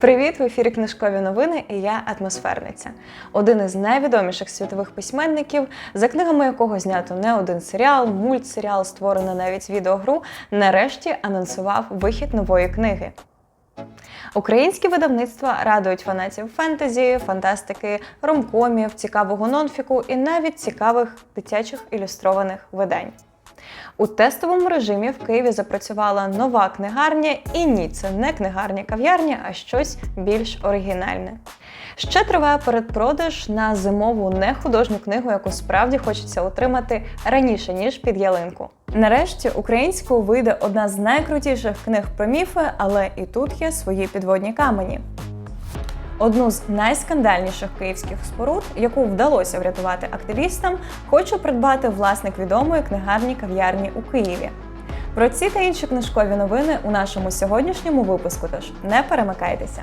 Привіт! В ефірі книжкові новини і я атмосферниця. Один із найвідоміших світових письменників, за книгами якого знято не один серіал, мультсеріал, створено навіть відеогру, нарешті анонсував вихід нової книги. Українські видавництва радують фанатів фентезі, фантастики, ромкомів, цікавого нонфіку і навіть цікавих дитячих ілюстрованих видань. У тестовому режимі в Києві запрацювала нова книгарня, і ні, це не книгарня кав'ярня, а щось більш оригінальне. Ще триває передпродаж на зимову нехудожню книгу, яку справді хочеться отримати раніше ніж під ялинку. Нарешті українською вийде одна з найкрутіших книг про міфи, але і тут є свої підводні камені. Одну з найскандальніших київських споруд, яку вдалося врятувати активістам, хоче придбати власник відомої книгарні кав'ярні у Києві. Про ці та інші книжкові новини у нашому сьогоднішньому випуску. Тож не перемикайтеся.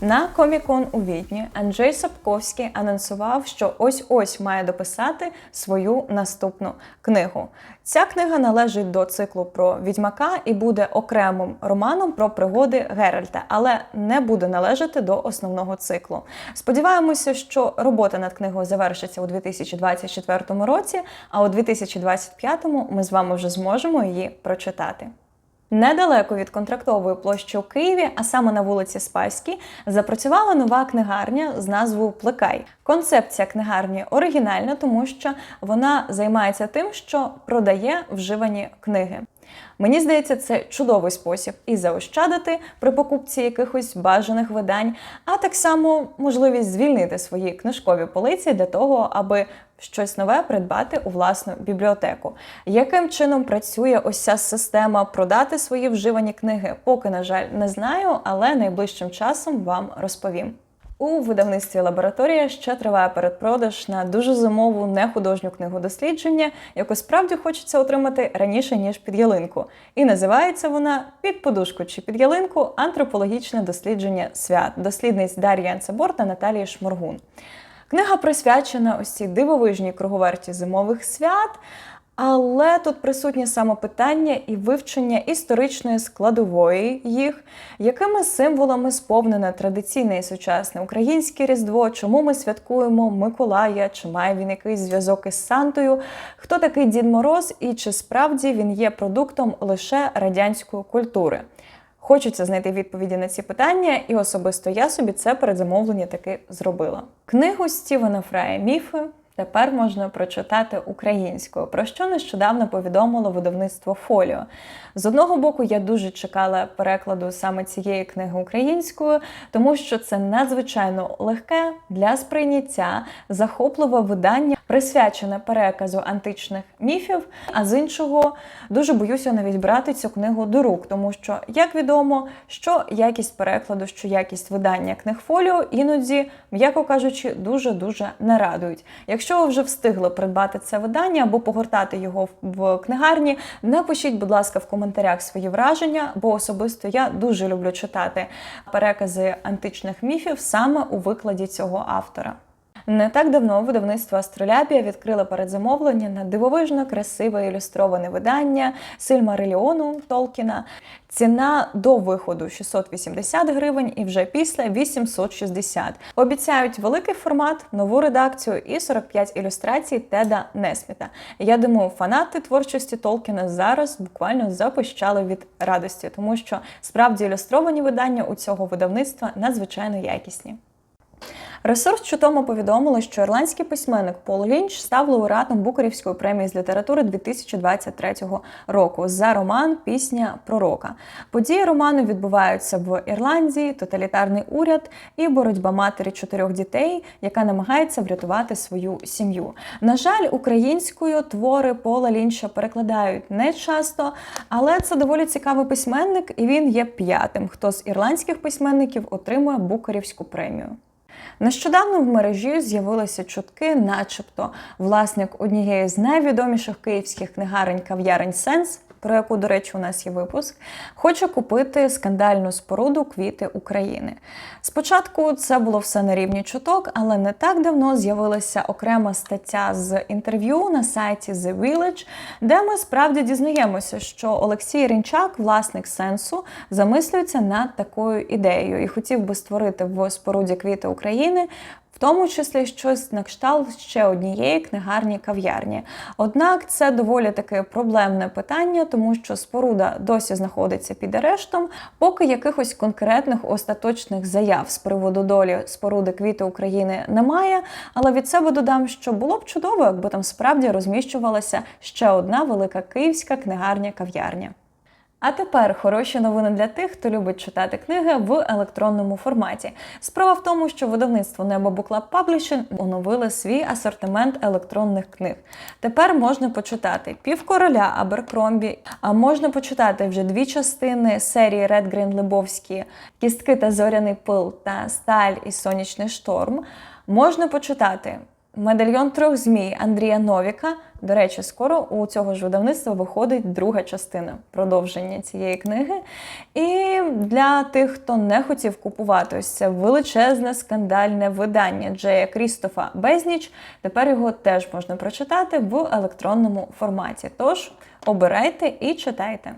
На Комікон у Відні Анджей Сапковський анонсував, що ось-ось має дописати свою наступну книгу. Ця книга належить до циклу про відьмака і буде окремим романом про пригоди Геральта, але не буде належати до основного циклу. Сподіваємося, що робота над книгою завершиться у 2024 році, а у 2025 ми з вами вже зможемо її прочитати. Недалеко від контрактової площі у Києві, а саме на вулиці Спаській, запрацювала нова книгарня з назвою Плекай. Концепція книгарні оригінальна, тому що вона займається тим, що продає вживані книги. Мені здається, це чудовий спосіб і заощадити при покупці якихось бажаних видань, а так само можливість звільнити свої книжкові полиці для того, аби щось нове придбати у власну бібліотеку. Яким чином працює ось ця система продати свої вживані книги? Поки, на жаль, не знаю, але найближчим часом вам розповім. У видавництві лабораторія ще триває передпродаж на дуже зимову нехудожню книгу дослідження, яку справді хочеться отримати раніше ніж під ялинку. І називається вона під подушку чи під ялинку антропологічне дослідження свят дослідниць Дар'ї Анцебор та Наталії Шморгун. Книга присвячена ось дивовижній круговерті зимових свят. Але тут присутні саме питання і вивчення історичної складової їх, якими символами сповнене традиційне і сучасне українське різдво, чому ми святкуємо Миколая, чи має він якийсь зв'язок із Сантою, хто такий Дід Мороз і чи справді він є продуктом лише радянської культури. Хочеться знайти відповіді на ці питання, і особисто я собі це передзамовлення таки зробила. Книгу Стівена Фрая Міфи тепер можна прочитати українською, про що нещодавно повідомило видавництво Фоліо. З одного боку, я дуже чекала перекладу саме цієї книги українською, тому що це надзвичайно легке для сприйняття, захопливе видання, присвячене переказу античних міфів. А з іншого дуже боюся навіть брати цю книгу до рук, тому що, як відомо, що якість перекладу, що якість видання книг фоліо іноді, м'яко кажучи, дуже дуже не радують. Якщо ви вже встигли придбати це видання або погортати його в книгарні, напишіть, будь ласка, в коментарях свої враження, бо особисто я дуже люблю читати перекази античних міфів саме у викладі цього автора. Не так давно видавництво Астролябія відкрило передзамовлення на дивовижно красиве ілюстроване видання Сильмариліону Толкіна. Ціна до виходу 680 гривень і вже після 860. Обіцяють великий формат, нову редакцію і 45 ілюстрацій Теда Несміта. Я думаю, фанати творчості Толкіна зараз буквально запищали від радості, тому що справді ілюстровані видання у цього видавництва надзвичайно якісні. Ресурс чутомо повідомили, що ірландський письменник Пол Лінч став лауреатом Букерівської премії з літератури 2023 року за роман Пісня пророка. Події роману відбуваються в Ірландії, тоталітарний уряд і боротьба матері чотирьох дітей, яка намагається врятувати свою сім'ю. На жаль, українською твори Пола Лінча перекладають не часто, але це доволі цікавий письменник, і він є п'ятим, хто з ірландських письменників отримує Букерівську премію. Нещодавно в мережі з'явилися чутки, начебто, власник однієї з найвідоміших київських книгарень кав'ярень Сенс про яку, до речі, у нас є випуск, хоче купити скандальну споруду квіти України. Спочатку це було все на рівні чуток, але не так давно з'явилася окрема стаття з інтерв'ю на сайті The Village, де ми справді дізнаємося, що Олексій Рінчак, власник сенсу, замислюється над такою ідеєю і хотів би створити в споруді квіти України. В тому числі щось на кшталт ще однієї книгарні кав'ярні. Однак це доволі таке проблемне питання, тому що споруда досі знаходиться під арештом, поки якихось конкретних остаточних заяв з приводу долі споруди квіти України немає. Але від себе додам, що було б чудово, якби там справді розміщувалася ще одна велика київська книгарня кав'ярня. А тепер хороші новини для тих, хто любить читати книги в електронному форматі. Справа в тому, що видавництво Небо Буклаб Publishing оновили свій асортимент електронних книг. Тепер можна почитати півкороля Аберкромбі, а можна почитати вже дві частини серії Red Green Лебовські, Кістки та зоряний пил та Сталь і Сонячний шторм. Можна почитати. Медальйон трьох змій Андрія Новіка. До речі, скоро у цього ж видавництва виходить друга частина продовження цієї книги. І для тих, хто не хотів купувати ось це величезне скандальне видання Джея Крістофа Безніч, тепер його теж можна прочитати в електронному форматі. Тож обирайте і читайте.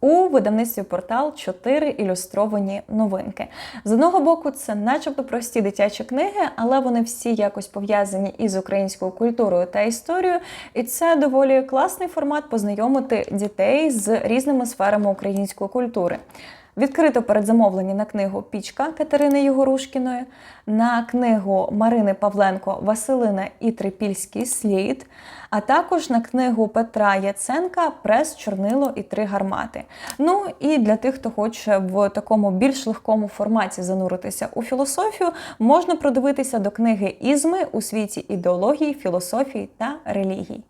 У видавництві портал чотири ілюстровані новинки. З одного боку, це, начебто, прості дитячі книги, але вони всі якось пов'язані із українською культурою та історією. І це доволі класний формат познайомити дітей з різними сферами української культури. Відкрито передзамовлення на книгу Пічка Катерини Єгорушкіної, на книгу Марини Павленко Василина і Трипільський слід, а також на книгу Петра Яценка Прес, чорнило і три гармати. Ну і для тих, хто хоче в такому більш легкому форматі зануритися у філософію, можна продивитися до книги Ізми у світі ідеології, філософії та релігій.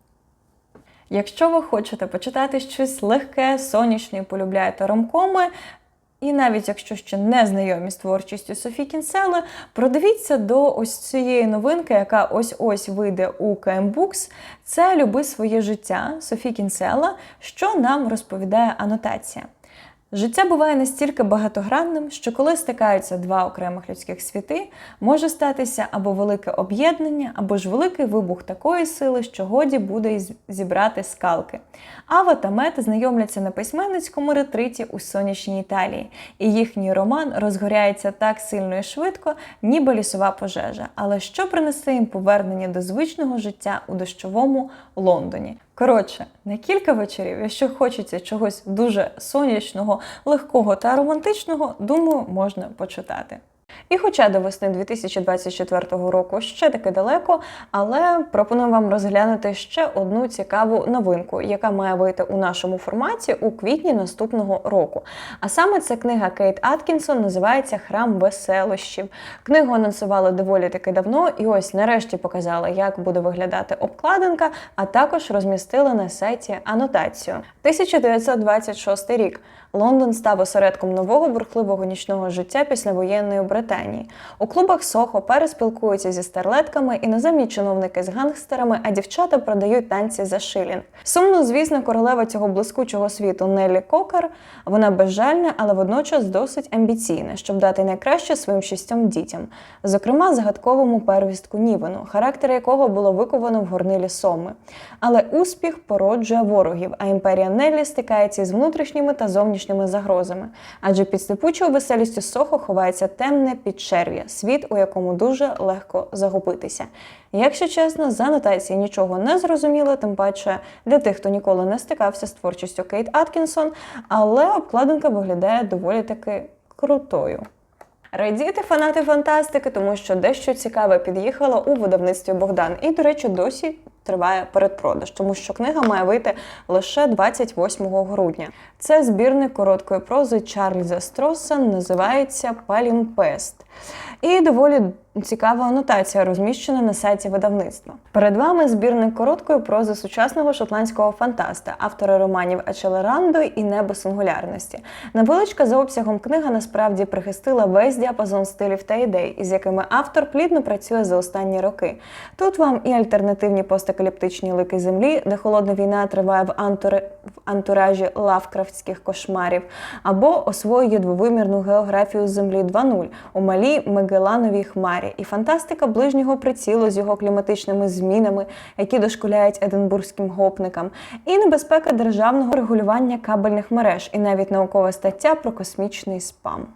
Якщо ви хочете почитати щось легке, сонячне, і полюбляєте ромкоми, і навіть якщо ще не знайомі з творчістю Софі Кінсели, продивіться до ось цієї новинки, яка ось-ось вийде у KM Books. Це Люби своє життя Софі Кінсела, що нам розповідає анотація. Життя буває настільки багатогранним, що коли стикаються два окремих людських світи, може статися або велике об'єднання, або ж великий вибух такої сили, що годі буде зібрати скалки. Ава та Мет знайомляться на письменницькому ретриті у сонячній Італії, і їхній роман розгоряється так сильно і швидко, ніби лісова пожежа. Але що принесе їм повернення до звичного життя у дощовому Лондоні? Коротше, на кілька вечорів, якщо хочеться чогось дуже сонячного, легкого та романтичного, думаю, можна почитати. І хоча до весни 2024 року ще таки далеко, але пропоную вам розглянути ще одну цікаву новинку, яка має вийти у нашому форматі у квітні наступного року. А саме ця книга Кейт Аткінсон називається Храм веселощів. Книгу анонсували доволі таки давно, і ось нарешті показали, як буде виглядати обкладинка, а також розмістили на сайті анотацію. 1926 рік. Лондон став осередком нового бурхливого нічного життя післявоєнної Британії. У клубах Сохо переспілкуються зі старлетками, іноземні чиновники з гангстерами, а дівчата продають танці за шилінг. Сумно, звісно, королева цього блискучого світу Неллі Кокер. Вона безжальна, але водночас досить амбіційна, щоб дати найкраще своїм шістьом дітям, зокрема загадковому первістку Нівену, характер якого було виковано в горнилі Соми. Але успіх породжує ворогів, а імперія Неллі стикається із внутрішніми та зовнішніми загрозами. Адже під сліпучою веселістю Сохо ховається темне підчерв'я, світ, у якому дуже легко загубитися. Якщо чесно, з анотації нічого не зрозуміло, тим паче для тих, хто ніколи не стикався з творчістю Кейт Аткінсон, але обкладинка виглядає доволі таки крутою. Радіти фанати фантастики, тому що дещо цікаве під'їхало у видавництві Богдан. І, до речі, досі триває передпродаж, тому що книга має вийти лише 28 грудня. Це збірник короткої прози Чарльза Строса, називається Палімпест. І доволі цікава анотація розміщена на сайті видавництва. Перед вами збірник короткої прози сучасного шотландського фантаста, автора романів Ачелерандо і Небо сингулярності. Невеличка за обсягом книга насправді прихистила весь діапазон стилів та ідей, із якими автор плідно працює за останні роки. Тут вам і альтернативні постапокаліптичні лики землі, де холодна війна триває в, антури... в антуражі лавкрафтських кошмарів, або освоює двовимірну географію землі 2.0 у малій Мегелановій хмарі, і фантастика ближнього прицілу з його кліматичними змінами, які дошкуляють единбурзьким гопникам, і небезпека державного регулювання кабельних мереж, і навіть наукова стаття про космічний спам.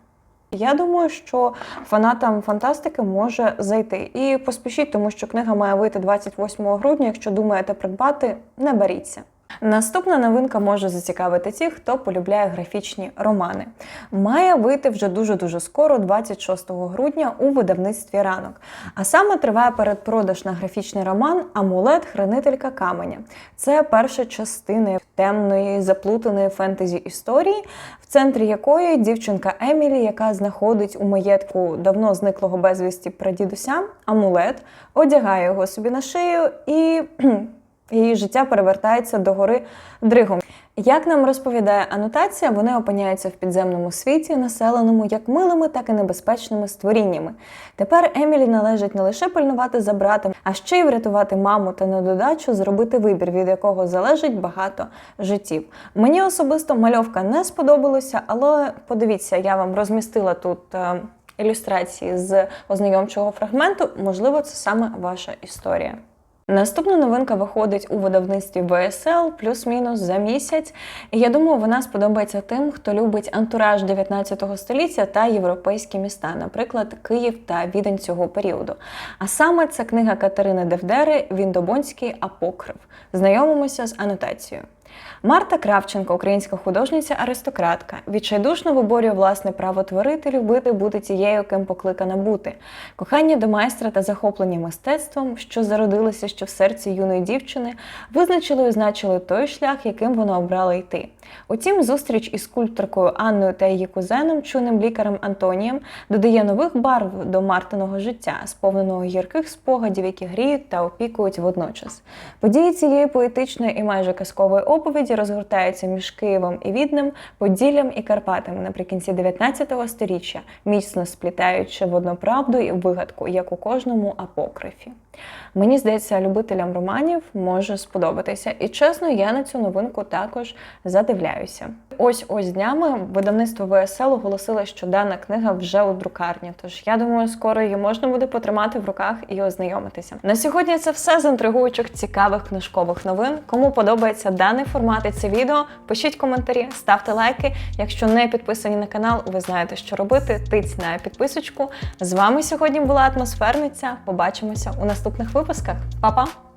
Я думаю, що фанатам фантастики може зайти. І поспішіть, тому що книга має вийти 28 грудня. Якщо думаєте придбати, не беріться. Наступна новинка може зацікавити ті, хто полюбляє графічні романи. Має вийти вже дуже дуже скоро, 26 грудня, у видавництві ранок. А саме триває передпродаж на графічний роман Амулет Хранителька каменя. Це перша частина темної, заплутаної фентезі історії, в центрі якої дівчинка Емілі, яка знаходить у маєтку давно зниклого безвісті прадідуся амулет, одягає його собі на шию і її життя перевертається до гори Дригом. Як нам розповідає анотація, вони опиняються в підземному світі, населеному як милими, так і небезпечними створіннями. Тепер Емілі належить не лише пильнувати за братом, а ще й врятувати маму та на додачу зробити вибір, від якого залежить багато життів. Мені особисто мальовка не сподобалася, але подивіться, я вам розмістила тут. е, Ілюстрації з ознайомчого фрагменту, можливо, це саме ваша історія. Наступна новинка виходить у видавництві ВСЛ плюс-мінус за місяць. І я думаю, вона сподобається тим, хто любить антураж 19 століття та європейські міста, наприклад, Київ та Відень цього періоду. А саме це книга Катерини Девдери Віндобонський апокрив. Знайомимося з анотацією. Марта Кравченко, українська художниця-аристократка, відчайдушно виборює власне право творити, любити, бути тією, ким покликана бути. Кохання до майстра та захоплення мистецтвом, що зародилося ще в серці юної дівчини, визначили і значили той шлях, яким вона обрала йти. Утім, зустріч із скульпторкою Анною та її кузеном, чуним лікарем Антонієм, додає нових барв до Мартиного життя, сповненого гірких спогадів, які гріють та опікують водночас. Події цієї поетичної і майже казкової оповіді розгортаються між Києвом і Віднем, Поділлям і Карпатами наприкінці 19 століття, міцно сплітаючи в одну правду і вигадку, як у кожному апокрифі. Мені здається, любителям романів може сподобатися. І чесно, я на цю новинку також задивляюся. Ось ось днями видавництво ВСЛ оголосило, що дана книга вже у друкарні. Тож я думаю, скоро її можна буде потримати в руках і ознайомитися. На сьогодні це все з інтригуючих цікавих книжкових новин. Кому подобається даний формат і це відео, пишіть коментарі, ставте лайки. Якщо не підписані на канал, ви знаєте, що робити. Тиць на підписочку. З вами сьогодні була атмосферниця. Побачимося у наступних випусках. Па-па!